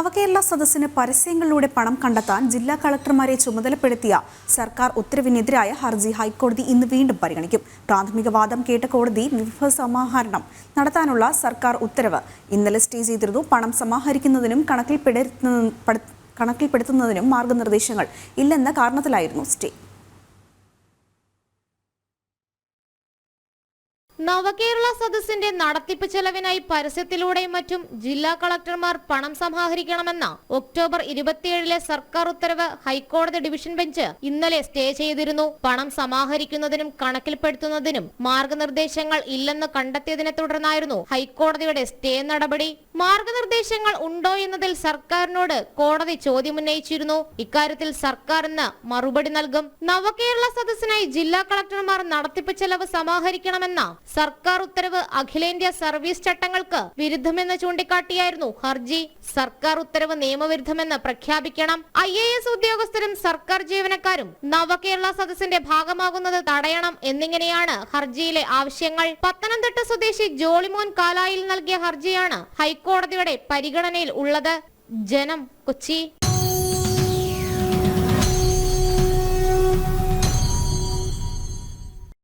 നവകേരള സദസ്സിന് പരസ്യങ്ങളിലൂടെ പണം കണ്ടെത്താൻ ജില്ലാ കളക്ടർമാരെ ചുമതലപ്പെടുത്തിയ സർക്കാർ ഉത്തരവിനെതിരായ ഹർജി ഹൈക്കോടതി ഇന്ന് വീണ്ടും പരിഗണിക്കും. പ്രാഥമിക വാദം കേട്ട കോടതി വിഭവ സമാഹരണം നടത്താനുള്ള സർക്കാർ ഉത്തരവ്. ഇന്നലെ സ്റ്റേ ചെയ്തിരുന്നു. പണം സമാഹരിക്കുന്നതിനും കണക്കിൽപ്പെടുത്തുന്ന പട- കണക്കിൽപ്പെടുത്തുന്നതിനും മാർഗനിർദ്ദേശങ്ങൾ ഇല്ലെന്ന കാരണത്തിലായിരുന്നു സ്റ്റേ. നവകേരള സദസ്സിന്റെ നടത്തിപ്പ് ചെലവിനായി പരസ്യത്തിലൂടെയും മറ്റും ജില്ലാ കളക്ടർമാർ പണം സമാഹരിക്കണമെന്ന ഒക്ടോബർ ഇരുപത്തിയേഴിലെ സർക്കാർ ഉത്തരവ് ഹൈക്കോടതി ഡിവിഷൻ ബെഞ്ച് ഇന്നലെ സ്റ്റേ ചെയ്തിരുന്നു. പണം സമാഹരിക്കുന്നതിനും കണക്കിൽപ്പെടുത്തുന്നതിനും മാർഗനിർദ്ദേശങ്ങൾ ഇല്ലെന്ന് കണ്ടെത്തിയതിനെ തുടർന്നായിരുന്നു ഹൈക്കോടതിയുടെ സ്റ്റേ നടപടി. മാർഗനിർദ്ദേശങ്ങൾ ഉണ്ടോ എന്നതിൽ സർക്കാരിനോട് കോടതി ചോദ്യമുന്നയിച്ചിരുന്നു. ഇക്കാര്യത്തിൽ സർക്കാരിന് മറുപടി നൽകും. നവകേരള സദസ്സിനായി ജില്ലാ കളക്ടർമാർ നടത്തിപ്പ് ചെലവ് സമാഹരിക്കണമെന്ന സർക്കാർ ഉത്തരവ് അഖിലേന്ത്യാ സർവീസ് ചട്ടങ്ങൾക്ക് വിരുദ്ധമെന്ന് ചൂണ്ടിക്കാട്ടിയായിരുന്നു ഹർജി. സർക്കാർ ഉത്തരവ് നിയമവിരുദ്ധമെന്ന് പ്രഖ്യാപിക്കണം. ഐ എ എസ് ഉദ്യോഗസ്ഥരും സർക്കാർ ജീവനക്കാരും നവകേരള സദസ്സിന്റെ ഭാഗമാകുന്നത് തടയണം എന്നിങ്ങനെയാണ് ഹർജിയിലെ ആവശ്യങ്ങൾ. പത്തനംതിട്ട സ്വദേശി ജോളിമോൻ കാലായിൽ നൽകിയ ഹർജിയാണ് ഹൈക്കോടതിയുടെ പരിഗണനയിൽ ഉള്ളത്. ജനം കൊച്ചി.